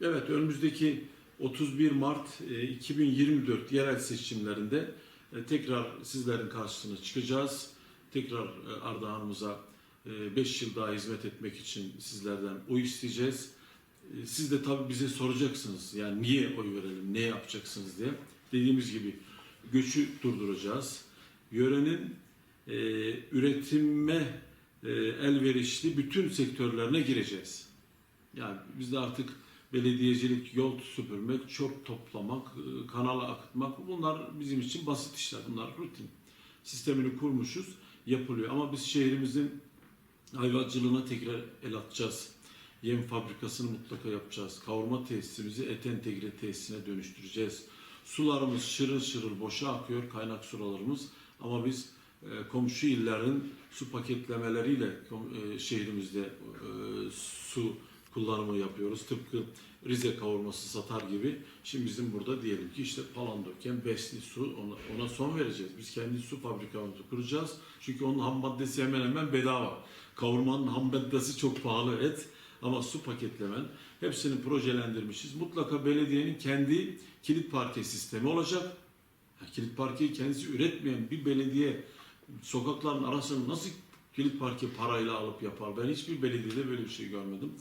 Evet, önümüzdeki 31 Mart e, 2024 yerel seçimlerinde e, tekrar sizlerin karşısına çıkacağız. Tekrar e, Ardahan'ımıza 5 yıl daha hizmet etmek için sizlerden oy isteyeceğiz. E, Siz de tabii bize soracaksınız. Yani niye oy verelim, ne yapacaksınız diye. Dediğimiz gibi göçü durduracağız. Yörenin e, üretime e, elverişli bütün sektörlerine gireceğiz. Yani biz de artık belediyecilik, yol süpürmek, çöp toplamak, e, kanala akıtmak bunlar bizim için basit işler. Bunlar rutin. Sistemini kurmuşuz, yapılıyor. Ama biz şehrimizin hayvancılığına tekrar el atacağız. Yem fabrikasını mutlaka yapacağız. Kavurma tesisimizi et entegre tesisine dönüştüreceğiz. Sularımız şırıl şırıl boşa akıyor, kaynak sularımız. Ama biz e, komşu illerin su paketlemeleriyle e, şehrimizde su kullanımı yapıyoruz. Tıpkı Rize kavurması satar gibi. Şimdi bizim burada diyelim ki işte Palandöken, Besni su ona, ona son vereceğiz. Biz kendi su fabrikamızı kuracağız. Çünkü onun ham maddesi hemen hemen bedava. Kavurmanın ham maddesi çok pahalı et. Ama su paketlemen hepsini projelendirmişiz. Mutlaka belediyenin kendi kilit parke sistemi olacak. Ya, kilit parkeyi kendisi üretmeyen bir belediye sokakların arasını nasıl kilit parke parayla alıp yapar? Ben hiçbir belediyede böyle bir şey görmedim.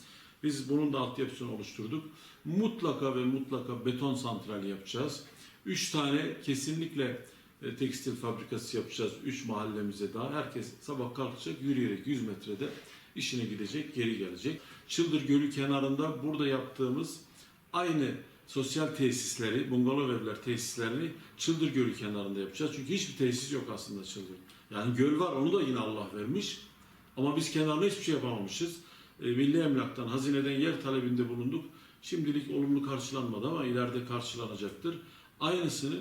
Biz bunun da altyapısını oluşturduk. Mutlaka ve mutlaka beton santrali yapacağız. Üç tane kesinlikle e, tekstil fabrikası yapacağız. Üç mahallemize daha. Herkes sabah kalkacak yürüyerek 100 metrede işine gidecek, geri gelecek. Çıldır Gölü kenarında burada yaptığımız aynı sosyal tesisleri, bungalov evler tesislerini Çıldır Gölü kenarında yapacağız. Çünkü hiçbir tesis yok aslında Çıldır. Yani göl var, onu da yine Allah vermiş. Ama biz kenarda hiçbir şey yapamamışız. E, Milli Emlak'tan, hazineden yer talebinde bulunduk. Şimdilik olumlu karşılanmadı ama ileride karşılanacaktır. Aynısını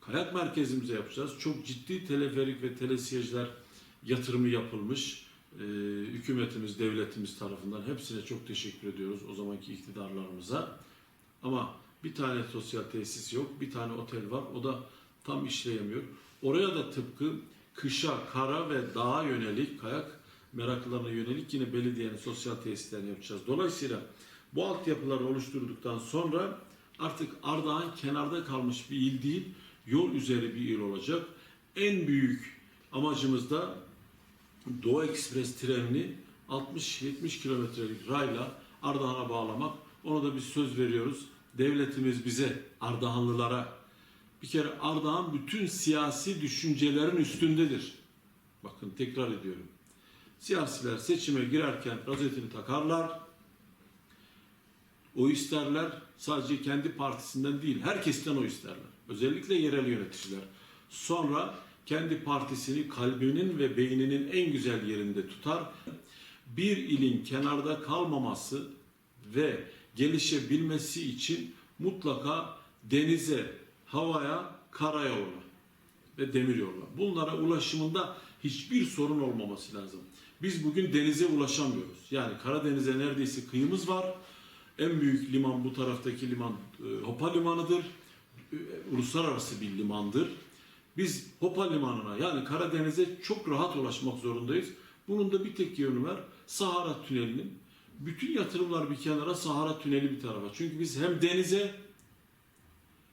kayak merkezimize yapacağız. Çok ciddi teleferik ve telesiyejler yatırımı yapılmış. E, hükümetimiz, devletimiz tarafından hepsine çok teşekkür ediyoruz o zamanki iktidarlarımıza. Ama bir tane sosyal tesis yok, bir tane otel var. O da tam işleyemiyor. Oraya da tıpkı kışa, kara ve dağa yönelik kayak meraklılarına yönelik yine belediyenin sosyal tesislerini yapacağız. Dolayısıyla bu altyapıları oluşturduktan sonra artık Ardahan kenarda kalmış bir il değil, yol üzeri bir il olacak. En büyük amacımız da Doğu Ekspres trenini 60-70 kilometrelik rayla Ardahan'a bağlamak. Ona da biz söz veriyoruz. Devletimiz bize, Ardahanlılara bir kere Ardahan bütün siyasi düşüncelerin üstündedir. Bakın tekrar ediyorum. Siyasiler seçime girerken rozetini takarlar. O isterler sadece kendi partisinden değil, herkesten o isterler. Özellikle yerel yöneticiler. Sonra kendi partisini kalbinin ve beyninin en güzel yerinde tutar. Bir ilin kenarda kalmaması ve gelişebilmesi için mutlaka denize, havaya, karayoluna ve demiryoluna. Bunlara ulaşımında hiçbir sorun olmaması lazım. Biz bugün denize ulaşamıyoruz. Yani Karadeniz'e neredeyse kıyımız var. En büyük liman bu taraftaki liman e, Hopa Limanı'dır. E, Uluslararası bir limandır. Biz Hopa Limanı'na yani Karadeniz'e çok rahat ulaşmak zorundayız. Bunun da bir tek yönü var. Sahara Tüneli'nin. Bütün yatırımlar bir kenara, Sahara Tüneli bir tarafa. Çünkü biz hem denize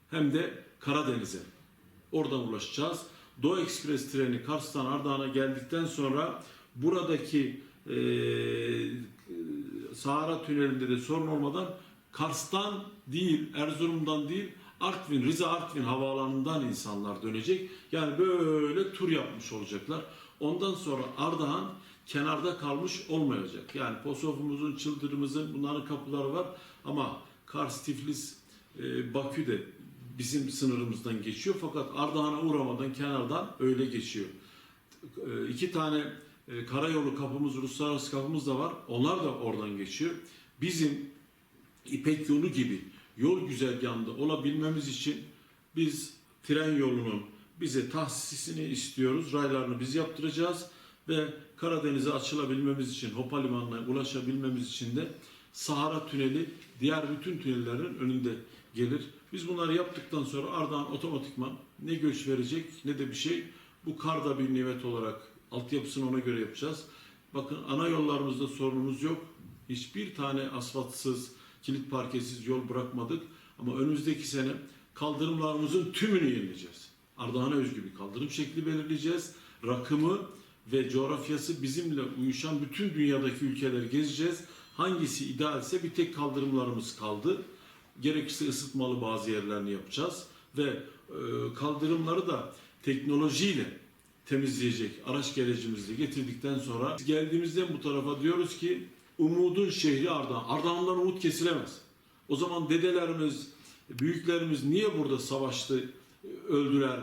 hem de Karadeniz'e oradan ulaşacağız. Doğu Ekspres treni Kars'tan Ardahan'a geldikten sonra buradaki e, Sahara Tüneli'nde de sorun olmadan Kars'tan değil, Erzurum'dan değil, Artvin, Rize Artvin havaalanından insanlar dönecek. Yani böyle tur yapmış olacaklar. Ondan sonra Ardahan kenarda kalmış olmayacak. Yani Posof'umuzun, Çıldırımızın bunların kapıları var ama Kars, Tiflis, e, Bakü de bizim sınırımızdan geçiyor. Fakat Ardahan'a uğramadan kenardan öyle geçiyor. E, iki tane e, karayolu kapımız, uluslararası kapımız da var. Onlar da oradan geçiyor. Bizim İpek yolu gibi yol güzergahında olabilmemiz için biz tren yolunun bize tahsisini istiyoruz. Raylarını biz yaptıracağız ve Karadeniz'e açılabilmemiz için, Hopa Limanı'na ulaşabilmemiz için de Sahara Tüneli diğer bütün tünellerin önünde gelir. Biz bunları yaptıktan sonra Ardahan otomatikman ne göç verecek ne de bir şey. Bu kar da bir nimet olarak altyapısını ona göre yapacağız. Bakın ana yollarımızda sorunumuz yok. Hiçbir tane asfaltsız, kilit parkesiz yol bırakmadık. Ama önümüzdeki sene kaldırımlarımızın tümünü yenileyeceğiz. Ardahan'a özgü bir kaldırım şekli belirleyeceğiz. Rakımı ve coğrafyası bizimle uyuşan bütün dünyadaki ülkeleri gezeceğiz. Hangisi idealse bir tek kaldırımlarımız kaldı. Gerekirse ısıtmalı bazı yerlerini yapacağız ve e, kaldırımları da teknolojiyle temizleyecek araç gerecimizi getirdikten sonra biz geldiğimizden bu tarafa diyoruz ki umudun şehri Ardahan. Ardahan'dan umut kesilemez. O zaman dedelerimiz, büyüklerimiz niye burada savaştı, öldüler,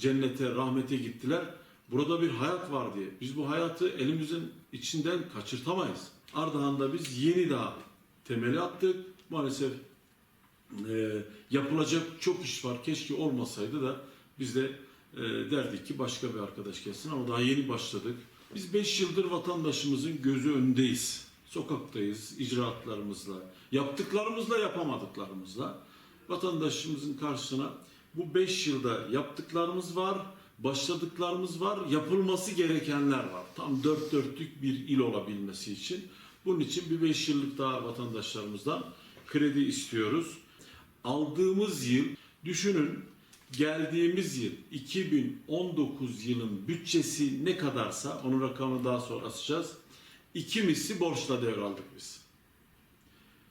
cennete, rahmete gittiler? Burada bir hayat var diye. Biz bu hayatı elimizin içinden kaçırtamayız. Ardahan'da biz yeni daha temeli attık. Maalesef e, yapılacak çok iş var. Keşke olmasaydı da biz de e, derdik ki başka bir arkadaş gelsin ama daha yeni başladık. Biz 5 yıldır vatandaşımızın gözü önündeyiz. Sokaktayız icraatlarımızla, yaptıklarımızla yapamadıklarımızla. Vatandaşımızın karşısına bu 5 yılda yaptıklarımız var, başladıklarımız var, yapılması gerekenler var. Tam dört dörtlük bir il olabilmesi için. Bunun için bir 5 yıllık daha vatandaşlarımızdan kredi istiyoruz. Aldığımız yıl düşünün geldiğimiz yıl 2019 yılın bütçesi ne kadarsa onun rakamını daha sonra asacağız. İki misli borçla devraldık biz.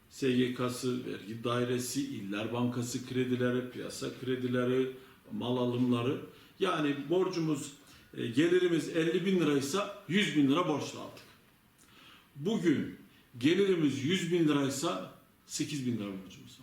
SGK'sı, vergi dairesi, iller bankası kredileri, piyasa kredileri, mal alımları. Yani borcumuz, e, gelirimiz 50 bin liraysa 100 bin lira borçla aldık. Bugün gelirimiz 100 bin liraysa 8 bin lira borcumuz.